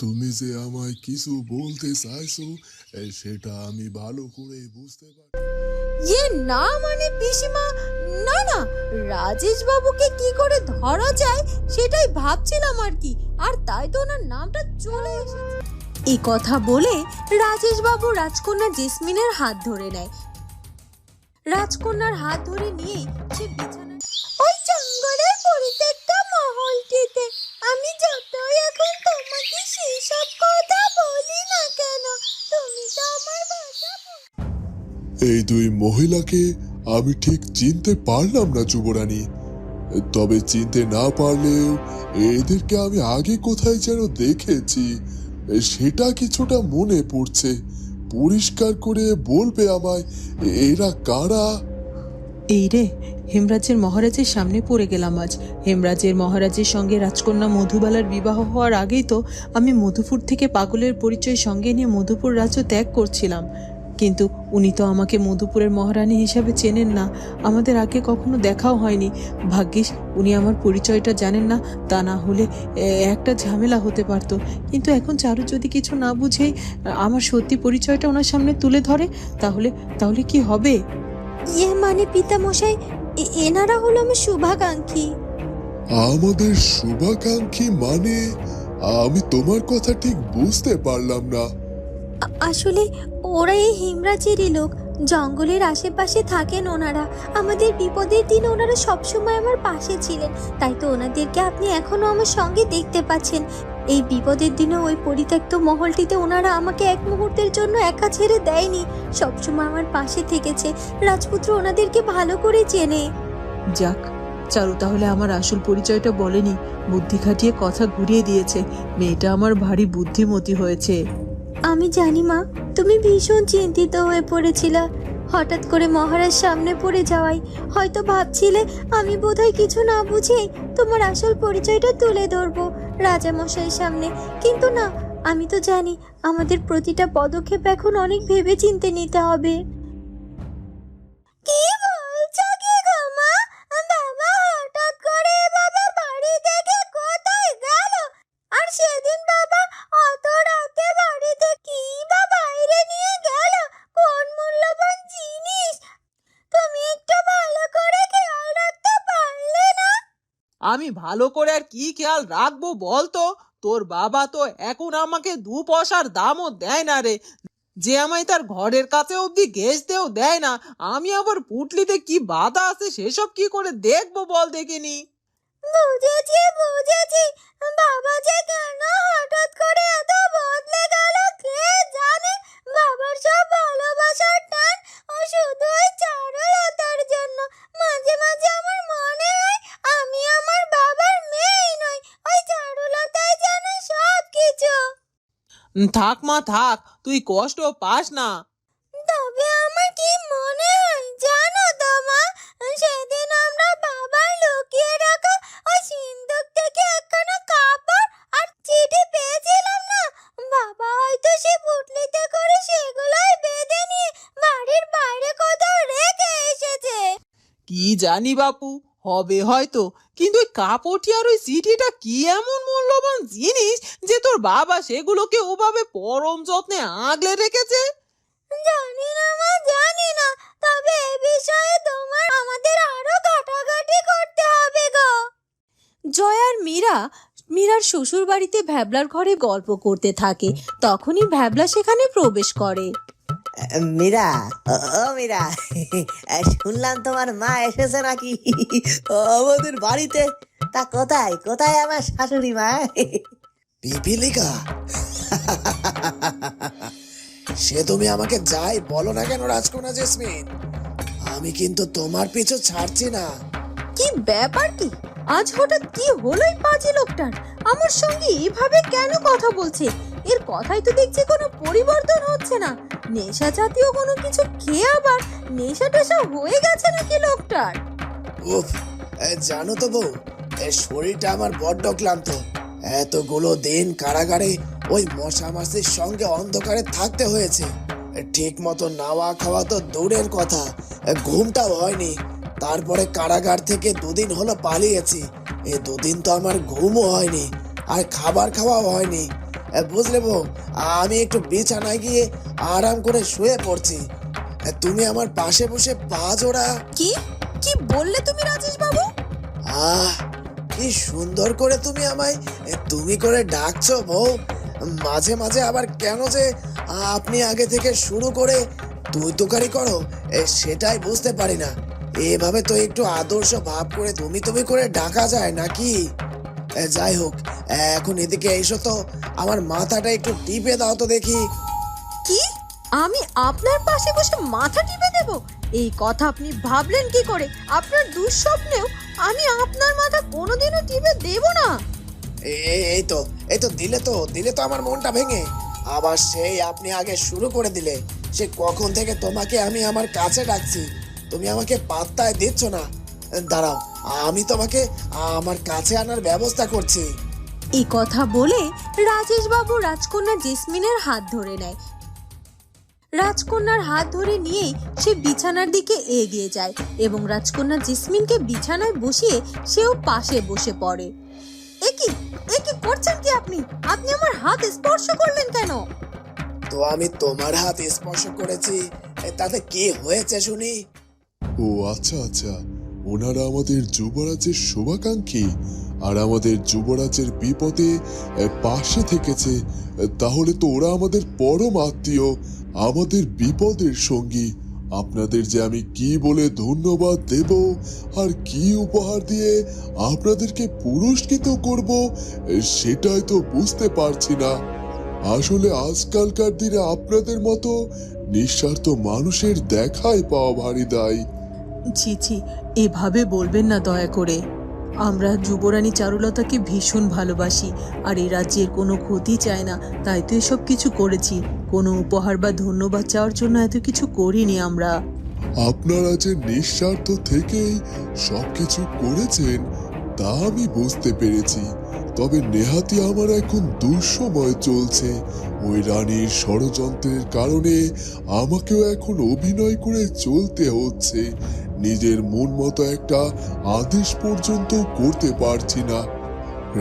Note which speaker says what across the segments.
Speaker 1: তুমি যে আমায় কিছু বলতে চাইছো সেটা আমি ভালো করে বুঝতে পারি।
Speaker 2: ইয়ে না মানে পিসিমা? না না রাজেশ বাবুকে কি করে ধরা যায় সেটাই ভাবছিলাম আর কি। আর তাই তো ওনার নামটা চলে এসেছে। এই কথা বলে রাজেশ বাবু রাজকন্যা জেসমিনের হাত ধরে নেয়। রাজকন্যার হাত ধরে নিয়ে সে বিছানায় ওই জঙ্গলের পরিত্যক্ত মহলটিতে আমি যতই এখন সেই সব কথা বলি না কেন? তুমি তো আমার
Speaker 1: এই দুই মহিলাকে আমি ঠিক চিনতে পারলাম না, যুবরানী। তবে চিনতে না পারলেও এদেরকে আমি আগে কোথায় যেন দেখেছি, সেটা কিছুটা মনে পড়ছে। পরিষ্কার করে বলবে আমায়, এরা কারা?
Speaker 3: এই রে, হেমরাজের মহারাজের সামনে পড়ে গেলাম আজ। হেমরাজের মহারাজের সঙ্গে রাজকন্যা মধুবালার বিবাহ হওয়ার আগেই তো আমি মধুপুর থেকে পাগলের পরিচয় সঙ্গে নিয়ে মধুপুর রাজ্য ত্যাগ করছিলাম। কিন্তু উনি তো আমাকে মধুপুরের মহারানী হিসাবে চেনেন না। আমাদের আগে কখনো দেখাও হয়নি। ভাগ্যিস, উনি আমার পরিচয়টা জানেন না, তা না হলে একটা ঝামেলা হতে পারতো। কিন্তু এখন চারু যদি কিছু না বুঝেই আমার সত্যি পরিচয়টা ওনার সামনে তুলে ধরে, তাহলে তাহলে কি হবে?
Speaker 2: ইয়ে মানে পিতামশাই এনারা হলো আমার শুভাকাঙ্ক্ষী।
Speaker 1: আমাদের শুভাকাঙ্ক্ষী মানে আমি তোমার কথা ঠিক বুঝতে পারলাম না।
Speaker 2: আসলে ওরা এই হিমরাজেরই লোক। জঙ্গলের আশেপাশে থাকেন ওনারা। আমাদের বিপদের দিন ওনারা সবসময় আমার পাশে ছিলেন। তাই তো ওনাদেরকে আপনি এখনও আমার সঙ্গে দেখতে পাচ্ছেন। এই বিপদের দিনে ওই পরিত্যক্ত মহলটিতে ওনারা আমাকে এক মুহূর্তের জন্য একা ছেড়ে দেয়নি। সবসময় আমার পাশে থেকেছে। রাজপুত্র ওনাদেরকে ভালো করে চেনে।
Speaker 3: যাক চারু তাহলে আমার আসল পরিচয়টা বলেনি। বুদ্ধি খাটিয়ে কথা ঘুরিয়ে দিয়েছে। মেয়েটা আমার ভারী বুদ্ধিমতী হয়েছে।
Speaker 2: আমি জানি মা তুমি ভীষণ চিন্তিত হয়ে পড়েছিলে। হঠাৎ করে মহারাজ সামনে পড়ে যাওয়ায় হয়তো ভাবছিলে আমি বোধহয় কিছু না বুঝেই তোমার আসল পরিচয়টা তুলে ধরবো রাজামশাইয়ের সামনে। কিন্তু না, আমি তো জানি আমাদের প্রতিটা পদক্ষেপ এখন অনেক ভেবে চিনতে নিতে হবে।
Speaker 4: আমি ভালো করে আর কি খেয়াল রাখব বলতো? তোর বাবা তো এখন আমাকে দু পয়সার দামও দেয় না রে। যে আমায় তার ঘরের কাছে অব্দি ঘেসতেও দেয় না, আমি আবার পুটলিতে কি বাধা আছে সেসব কি করে দেখব বল দেখিনি?
Speaker 2: বুঝেছি বুঝেছি। বাবা যে কেন হঠাৎ করে এত বদলে গেল কে জানে? বাবার সব ভালোবাসার টান ও শুধু ওই চারুলতার জন্য। মাঝে মাঝে আমার মনে হয় আমি আমার বাবার মেয়েই নই ওই চারুলতাই জানে সব কিছু
Speaker 4: থাক মা থাক তুই কষ্ট পাস না।
Speaker 2: তবে আমার কি মনে হয় জানো তো মা সেদিন আমরা বাবার লুকিয়ে রাখা ওই সিন্দুক থেকে একখানা কাপড় আর চিঠি পেয়েছিলাম না বাবা হয়তো সে পুটলিতে করে সেগুলোই বেঁধে নিয়ে বাড়ির বাইরে কোথাও রেখে এসেছে
Speaker 4: কি জানি বাপু হবে হয়তো। কিন্তু ওই কাপড়টি আর ওই চিঠিটা কি এমন মূল্যবান জিনিস যে তোর বাবা সেগুলোকে ওভাবে পরম যত্নে আগলে রেখেছে?
Speaker 2: জানি না মা জানি না। তবে এ বিষয়ে তোমার আমাদের আরও ঘাটাঘাটি করতে হবে গো। জয় আর মীরা মীরার শ্বশুর বাড়িতে ভ্যাবলার ঘরে গল্প করতে থাকে। তখনই ভ্যাবলা সেখানে প্রবেশ করে।
Speaker 5: মীরা ও মীরা শুনলাম তোমার মা এসেছে নাকি? আমাদের বাড়িতে। তা কোথায়? কোথায় আমার শাশুড়ি মা?
Speaker 6: পিপিলিকা? সে তুমি আমাকে যাই বলো না কেন রাজকন্যা জেসমিন? আমি কিন্তু তোমার পিছু ছাড়ছি না।
Speaker 2: কি ব্যাপার কি? আজ হঠাৎ কি হলো এই পাজি লোকটার? আমার সঙ্গে এভাবে কেন কথা বলছে? এর কথাই তো দেখছি কোনো পরিবর্তন হচ্ছে না। নেশা জাতীয় কোনো কিছু খেয়ে আবার নেশা টেশা হয়ে গেছে নাকি লোকটার?
Speaker 6: উফ জানো তো বউ শরীরটা আমার বড্ড ক্লান্ত। এতগুলো দিন কারাগারে ওই মশা মাছির সঙ্গে অন্ধকারে থাকতে হয়েছে। ঠিক মতো নাওয়া খাওয়া তো দূরের কথা। ঘুমটাও হয়নি। তারপরে কারাগার থেকে দুদিন হলো পালিয়েছি। এ, দুদিন তো আমার ঘুমও হয়নি, আর খাবার খাওয়াও হয়নি। বুঝলে বউ আমি একটু বিছানায় গিয়ে আরাম করে শুয়ে পড়ছি। তুমি আমার পাশে বসে পা জোড়া।
Speaker 3: কি? কি বললে তুমি রাজেশ বাবু
Speaker 6: আহ কি সুন্দর করে তুমি আমায় তুমি করে ডাকছো বউ। মাঝে মাঝে আবার কেন যে আপনি আগে থেকে শুরু করে তুই তোকারি করো এ, সেটাই বুঝতে পারি না। এভাবে তো একটু আদর্শ ভাব করে তুমি তুমি করে ডাকা যায় নাকি? যাই হোক এখন এদিকে এসো তো। আমার মাথাটা একটু টিপে দাও তো দেখি।
Speaker 3: কি? আমি আপনার পাশে বসে মাথা টিপে দেব? এই কথা আপনি ভাবলেন কি করে? আপনার দুঃস্বপ্নেও আমি আপনার মাথা কোনোদিনও টিপে দেব না।
Speaker 6: এই তো এই তো দিলে তো দিলে তো আমার মনটা ভেঙে। আবার সেই আপনি আগে শুরু করে দিলে। সে কখন থেকে তোমাকে আমি আমার কাছে ডাকছি? তুমি আমাকে পাত্তায় দিচ্ছ না। দাঁড়াও আমি তোমাকে আমার কাছে আনার ব্যবস্থা করছি।
Speaker 3: এই কথা বলে রাজেশ বাবু রাজকন্যা জেসমিনের হাত ধরে নেয়। রাজকন্যার হাত ধরে নিয়েই সে বিছানার দিকে এগিয়ে যায় এবং রাজকন্যা জেসমিনকে বিছানায় বসিয়ে সেও পাশে বসে পড়ে। একই একই করছেন কি আপনি? আপনি আমার হাত স্পর্শ করলেন কেন?
Speaker 6: তো আমি তোমার হাত স্পর্শ করেছি এ, তাতে কি হয়েছে শুনি?
Speaker 1: ও আচ্ছা আচ্ছা। ওনারা আমাদের যুবরাজের শুভাকাঙ্ক্ষী। আর আমাদের যুবরাজের বিপদে পাশে থেকেছে তাহলে তো ওরা আমাদের পরম আত্মীয়, আমাদের বিপদের সঙ্গী। আপনাদের যে আমি কি বলে ধন্যবাদ দেব, আর কি উপহার দিয়ে আপনাদেরকে পুরস্কৃত করব সেটাই তো বুঝতে পারছি না। আসলে আজকালকার দিনে আপনাদের মতো নিঃস্বার্থ মানুষের দেখাই পাওয়া ভারী দায়।
Speaker 7: ছি ছি, এভাবে বলবেন না দয়া করে। আমরা যুবরানী চারুলতাকে ভীষণ ভালোবাসি, আর এই রাজ্যের কোনো ক্ষতি চায় না, তাই তো এসব কিছু করেছি। কোনো উপহার বা ধন্যবাদ চাওয়ার জন্য এত কিছু করিনি আমরা।
Speaker 1: আপনারা যে নিঃস্বার্থ থেকেই সবকিছু করেছেন, তা আমি বুঝতে পেরেছি। তবে নেহাতি আমার এখন দুঃসময় চলছে। ওই রানীর ষড়যন্ত্রের কারণে আমাকেও এখন অভিনয় করে চলতে হচ্ছে। নিজের মন মতো একটা আদেশ পর্যন্ত করতে পারছি না।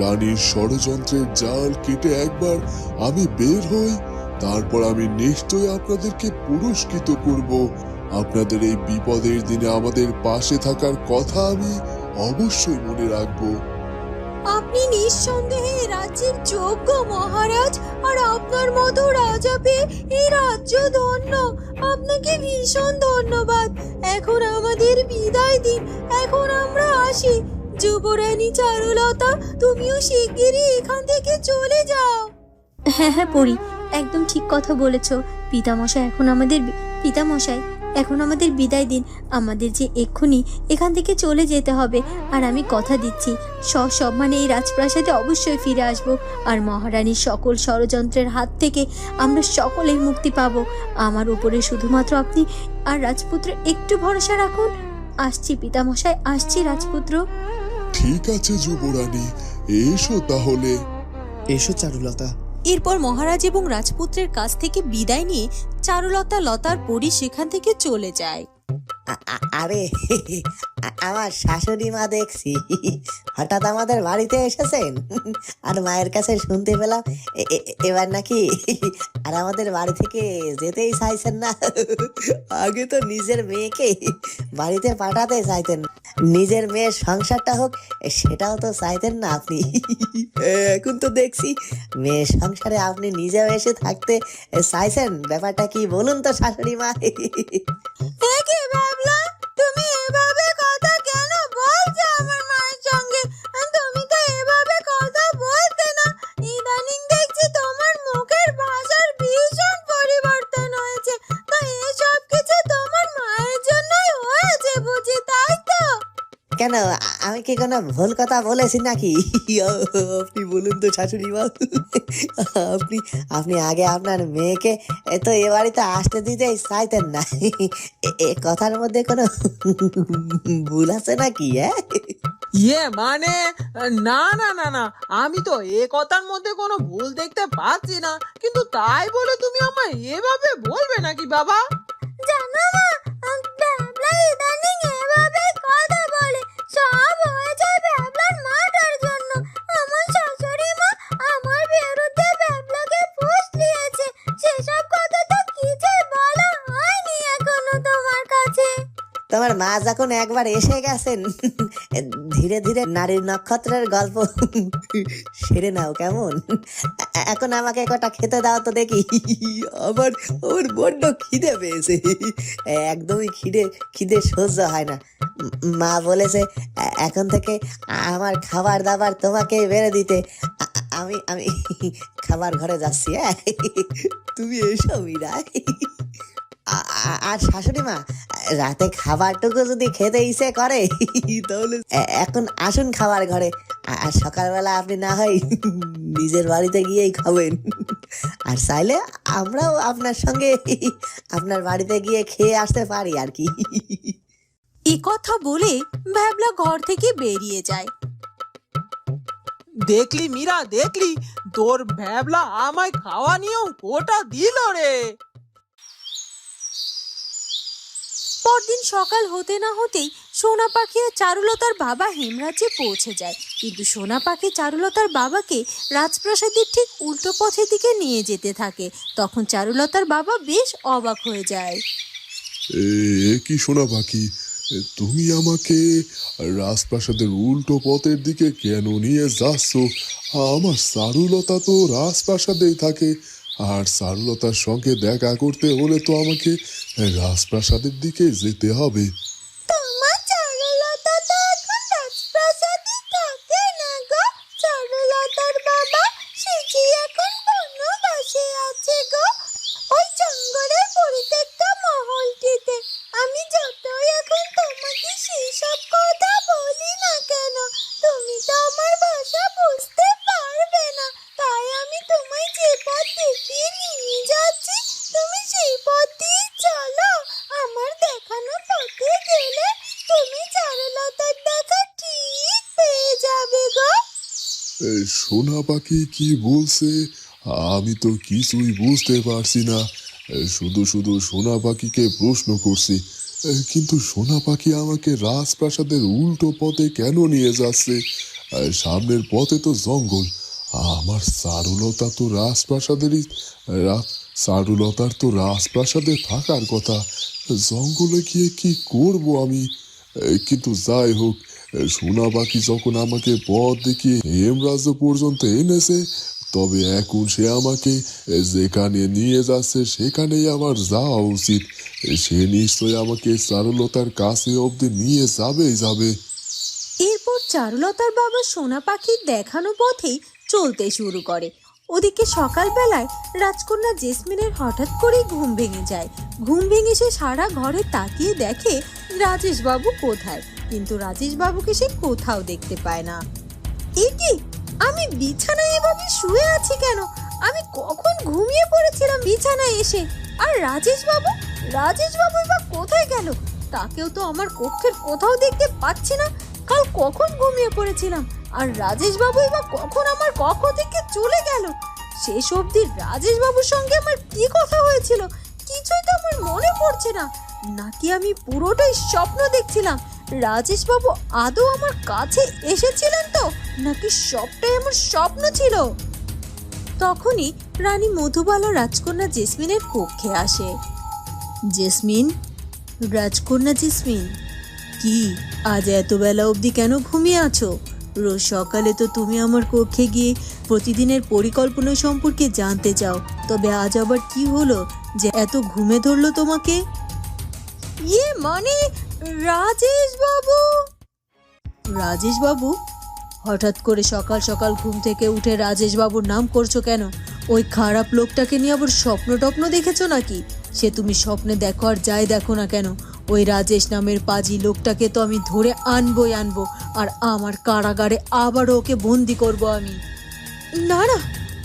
Speaker 1: রানীর ষড়যন্ত্রের জাল কেটে একবার আমি বের হই, তারপর আমি নিশ্চয় আপনাদেরকে পুরস্কৃত করব। আপনাদের এই বিপদের দিনে আমাদের পাশে থাকার কথা আমি অবশ্যই মনে রাখব।
Speaker 3: আপনি নিঃসন্দেহে রাজ্যের যোগ্য মহারাজ, আর আপনার মতো রাজা পেয়ে এই রাজ্য ধন্য। আপনাকে ভীষণ ধন্যবাদ। এখন আমাদের বিদায় দিন। এখন আমরা আসি। যুবরানী চারুলতা, তুমিও শিগগিরই এখান থেকে চলে যাও।
Speaker 2: হ্যাঁ হ্যাঁ পড়ি। একদম ঠিক কথা বলেছ। পিতামশাই, এখন আমাদের পিতামশাই। এখন আমাদের বিদায় দিন। আমাদের যে এক্ষুনি এখান থেকে চলে যেতে হবে। আর আমি কথা দিচ্ছি সসম্মানে এই রাজপ্রাসাদে অবশ্যই ফিরে আসব। আর মহারানীর সকল ষড়যন্ত্রের হাত থেকে আমরা সকলেই মুক্তি পাব। আমার উপরে শুধুমাত্র আপনি আর রাজপুত্র একটু ভরসা রাখুন। আসছি পিতামশাই আসছি রাজপুত্র।
Speaker 1: ঠিক আছে যুবরানী এসো তাহলে।
Speaker 6: এসো চারুলতা।
Speaker 3: এরপর মহারাজ এবং রাজপুত্রের কাছ থেকে বিদায় নিয়ে চারুলতা লতার পরি সেখান থেকে চলে যায়।
Speaker 5: আরে আমার শাশুড়ি মা দেখছি। হঠাৎ আমাদের বাড়িতে এসেছেন। আর মায়ের কাছে শুনতে পেলাম এবার নাকি আর আমাদের বাড়ি থেকে যেতেই চাইছেন না। আগে তো নিজের মেয়েকে বাড়িতে পাঠাতে চাইতেন। নিজের মেয়ের সংসারটা হোক সেটাও তো চাইতেন না আপনি। এখন তো দেখছি মেয়ের সংসারে আপনি নিজেও এসে থাকতে চাইছেন। ব্যাপারটা কি বলুন তো শাশুড়ি মা।
Speaker 3: কেন?
Speaker 5: আমি কি কোনো ভুল কথা বলেছি নাকি? আপনি বলুন তো শাশুড়ি মা। আপনি আপনি আগে আপনার মেয়েকে এ তো এ বাড়িতে আসতে দিতেই চাইতেন না। এ- এ কথার মধ্যে কোনো ভুল আছে নাকি হ্যাঁ
Speaker 4: ইয়ে মানে না না না না। আমি তো এ কথার মধ্যে কোনো ভুল দেখতে পাচ্ছি না। কিন্তু তাই বলে তুমি আমায় এভাবে বলবে নাকি বাবা?
Speaker 2: জানো ব্যাবলা ইদানিং এভাবে কথা বলে।
Speaker 5: তোমার মা যখন একবার এসে গেছেন, ধীরে ধীরে নারীর নক্ষত্রের গল্প সেরে নাও কেমন। এখন আমাকে কটা খেতে দাও তো দেখি। আমার আমার বড্ড খিদে পেয়েছে। একদমই খিদে খিদে সহ্য হয় না। মা বলেছে, এখন থেকে আমার খাবার দাবার তোমাকে বেড়ে দিতে। আমি আমি খাবার ঘরে যাচ্ছি হ্যাঁ? তুমি এসো, মীরা। আ- আ- আর শাশুড়ি মা রাতে খাবারটুকু যদি খেতে ইচ্ছে করে তাহলে এখন আসুন খাবার ঘরে। আর সকালবেলা আপনি না হয় নিজের বাড়িতে গিয়েই খাবেন। আর চাইলে আমরাও আপনার সঙ্গে আপনার বাড়িতে গিয়ে খেয়ে আসতে পারি আর কি।
Speaker 3: এ কথা বলে ভ্যাবলা ঘর থেকে বেরিয়ে যায়।
Speaker 4: দেখলি মীরা দেখলি? তোর ভ্যাবলা আমায় খাওয়া নিয়েও কোটা দিল রে।
Speaker 3: পরদিন সকাল হতে না হতেই সোনা পাখি আর চারুলতার বাবা হেমরাজ্যে পৌঁছে যায়। কিন্তু সোনা পাখি চারুলতার বাবাকে রাজপ্রাসাদের ঠিক উল্টো পথের দিকে নিয়ে যেতে থাকে। তখন চারুলতার বাবা বেশ অবাক হয়ে যায়।
Speaker 1: কি শোনা পাখি? তুমি আমাকে রাজপ্রাসাদের উল্টো পথের দিকে কেন নিয়ে যাচ্ছ? আমার চারুলতা তো রাজপ্রাসাদেই থাকে। আর সারলতার সঙ্গে দেখা করতে হলে তো আমাকে রাজপ্রাসাদের দিকে যেতে হবে
Speaker 3: তোমার চারুলতা তো এখন রাজপ্রাসাদে থাকে না গো চারুলতার বাবা সে কি এখন বনবাসে আছে গো ওই জঙ্গলের পরিত্যক্ত মহলটিতে আমি যতই এখন তোমাকে সেই সব কথা বলি না কেন তুমি তো আমার ভাষা বুঝতে পারবে না তাই আমি তোমায় যে পথ দেখিয়ে নিয়ে যাচ্ছি তুমি সেই পথ দিয়ে চলো আমার দেখানো পথে গেলে তুমি চারুলতার দেখা ঠিক পেয়ে যাবে গো
Speaker 1: এ, সোনা পাখি কি বলছে? আমি তো কিছুই বুঝতে পারছি না। শুধু শুধু সোনা পাখিকে প্রশ্ন করছি। কিন্তু সোনা পাখি আমাকে রাজপ্রাসাদের উল্টো পথে কেন নিয়ে যাচ্ছে? সামনের পথে তো জঙ্গল। আমার চারুলতা তো রাজপ্রাসাদেরই চারুলতার তো রাজপ্রাসাদে থাকার কথা। জঙ্গলে গিয়ে কি করব আমি? কিন্তু যাই হোক সোনা পাখি যখন আমাকে পথ দেখিয়ে হেমরাজ্য পর্যন্ত এনেছে, তবে এখন সে আমাকে যেখানে নিয়ে যাচ্ছে সেখানেই আমার যাওয়া উচিত। সে নিশ্চয় আমাকে চারুলতার কাছে অবধি নিয়ে যাবেই যাবে।
Speaker 3: এরপর চারুলতার বাবা সোনা পাখির দেখানো পথেই চলতে শুরু করে। ওদিকে সকালবেলায় রাজকন্যা জেসমিনের হঠাৎ করেই ঘুম ভেঙে যায়। ঘুম ভেঙে সে সারা ঘরে তাকিয়ে দেখে রাজেশবাবু কোথায়? কিন্তু রাজেশবাবুকে সে কোথাও দেখতে পায় না। এ কি? আমি বিছানায় এভাবে শুয়ে আছি কেন? আমি কখন ঘুমিয়ে পড়েছিলাম বিছানায় এসে? আর রাজেশবাবু? রাজেশবাবু এবার কোথায় গেল? তাকেও তো আমার কক্ষের কোথাও দেখতে পাচ্ছি না। কাল কখন ঘুমিয়ে পড়েছিলাম? আর রাজেশ বাবু এবার কখন আমার কক্ষ থেকে চলে গেল? শেষ অবধি রাজেশ বাবুর সঙ্গে আমার কি কথা হয়েছিল? কিছুই তো আমার মনে পড়ছে না। নাকি আমি পুরোটাই স্বপ্ন দেখছিলাম? রাজেশ বাবু আদৌ আমার কাছে এসেছিলেন তো? নাকি সবটাই আমার স্বপ্ন ছিল? তখনই রানী মধুবালা রাজকন্যা জেসমিনের কক্ষে আসে। জেসমিন, রাজকন্যা জেসমিন, কি আজ এত বেলা অবধি কেন ঘুমিয়ে আছো? রোজ সকালে তো তুমি আমার কক্ষে গিয়ে প্রতিদিনের পরিকল্পনা সম্পর্কে জানতে চাও, তবে আজ আবার কি হলো যে এত ঘুমে ধরলো তোমাকে? ইয়ে মানে রাজেশ বাবু রাজেশ বাবু হঠাৎ করে সকাল সকাল ঘুম থেকে উঠে রাজেশ বাবুর নাম করছ কেন? ওই খারাপ লোকটাকে নিয়ে আবার স্বপ্ন টপ্ন দেখেছ নাকি? সে তুমি স্বপ্নে দেখো আর যাই দেখো না কেন? ওই রাজেশ নামের পাজি লোকটাকে তো আমি ধরে আনবই আনব, আর আমার কারাগারে আবারও ওকে বন্দি করব আমি। না না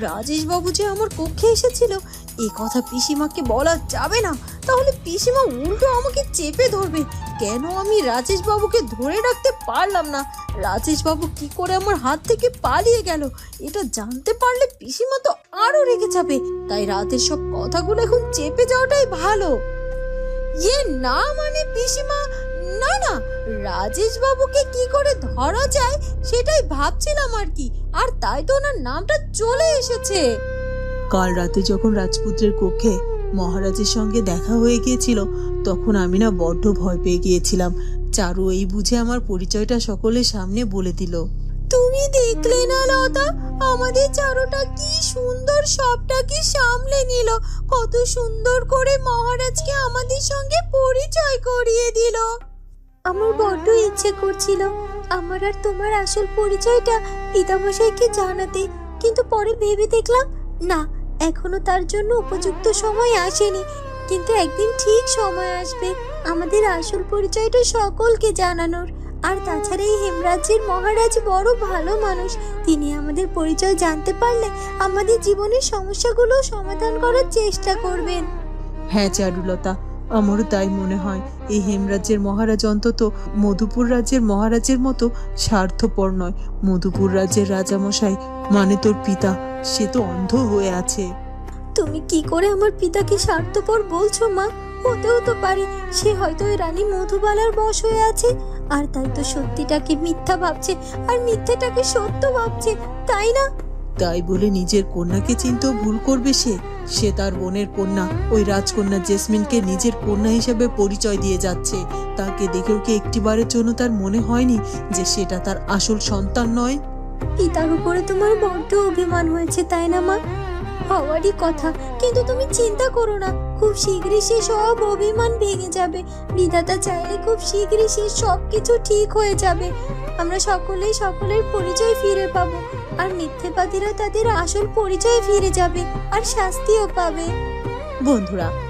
Speaker 3: রাজেশ বাবু যে আমার কক্ষে এসেছিল, এ কথা পিসিমাকে বলা যাবে না। তাহলে পিসিমা উল্টো আমাকে চেপে ধরবে। কেন আমি রাজেশ বাবুকে ধরে রাখতে পারলাম না? রাজেশ বাবু কি করে আমার হাত থেকে পালিয়ে গেল? এটা জানতে পারলে পিসিমা তো আরও রেগে যাবে। তাই রাতের সব কথাগুলো এখন চেপে যাওয়াটাই ভালো। ইয়ে না মানে পিসিমা, না না রাজেশ বাবুকে কি করে ধরা যায় সেটাই ভাবছিলাম আর কি। আর তাই তো ওনার নামটা চলে এসেছে।
Speaker 7: কাল রাতে যখন রাজপুত্রের কক্ষে মহারাজের সঙ্গে দেখা হয়ে গিয়েছিল তখন আমি না বড্ড ভয় পেয়ে গিয়েছিলাম। চারু এই বুঝে আমার পরিচয়টা সকলের সামনে বলে দিল।
Speaker 3: তুমি দেখলে না লতা? আমাদের চারোটা কি সুন্দর সবটা কি সামলে নিল। কত সুন্দর করে মহারাজকে আমাদের সঙ্গে পরিচয় করিয়ে দিল।
Speaker 2: আমার বড্ড ইচ্ছে করছিল আমার আর তোমার আসল পরিচয়টা পিতামশাইকে জানাতে কিন্তু পরে ভেবে দেখলাম না এখনও তার জন্য উপযুক্ত সময় আসেনি। কিন্তু একদিন ঠিক সময় আসবে। আমাদের আসল পরিচয়টা সকলকে জানানোর। আর তাছাড়া এই হেমরাজ্যের মহারাজ বড় ভালো মানুষ। তিনি আমাদের পরিচয় জানতে পারলে আমাদের জীবনের সমস্যাগুলো সমাধান করার চেষ্টা করবেন।
Speaker 7: হ্যাঁ চারুলতা, আমারও তাই মনে হয়। এই হেমরাজ্যের মহারাজ অন্তত মধুপুর রাজ্যের মহারাজের মতো স্বার্থপর নয়। মধুপুর রাজ্যের রাজামশাই মানে তোর পিতা সে তো অন্ধ হয়ে আছে।
Speaker 2: তুমি কি করে আমার পিতাকে স্বার্থপর বলছো মা? হতেও তো পারে সে হয়তো ওই রানী মধুবালার বশ হয়ে আছে। আর তাই তো সত্যিটাকে মিথ্যা ভাবছে আর মিথ্যেটাকে সত্য ভাবছে তাই না?
Speaker 7: তাই বলে নিজের কন্যাকে চিনতেও ভুল করবে সে। সে তার বোনের কন্যা ওই রাজকন্যা জেসমিনকে নিজের কন্যা হিসেবে পরিচয় দিয়ে যাচ্ছে। তাকে দেখেও কি একটিবারের জন্য তার মনে হয়নি যে সেটা তার আসল সন্তান নয়?
Speaker 2: পিতার উপরে তোমার বড্ড অভিমান হয়েছে, তাই না মা? হওয়ারই কথা, কিন্তু তুমি চিন্তা করো না, খুব শীঘ্রই সে সব অভিমান ভেঙে যাবে। বিধাতা চাইলে খুব শীঘ্রই সে সব কিছু ঠিক হয়ে যাবে। আমরা সকলেই সকলের পরিচয় ফিরে পাবো, আর মিথ্যেবাদীরা তাদের আসল পরিচয় ফিরে যাবে, আর শাস্তিও পাবে।
Speaker 3: বন্ধুরা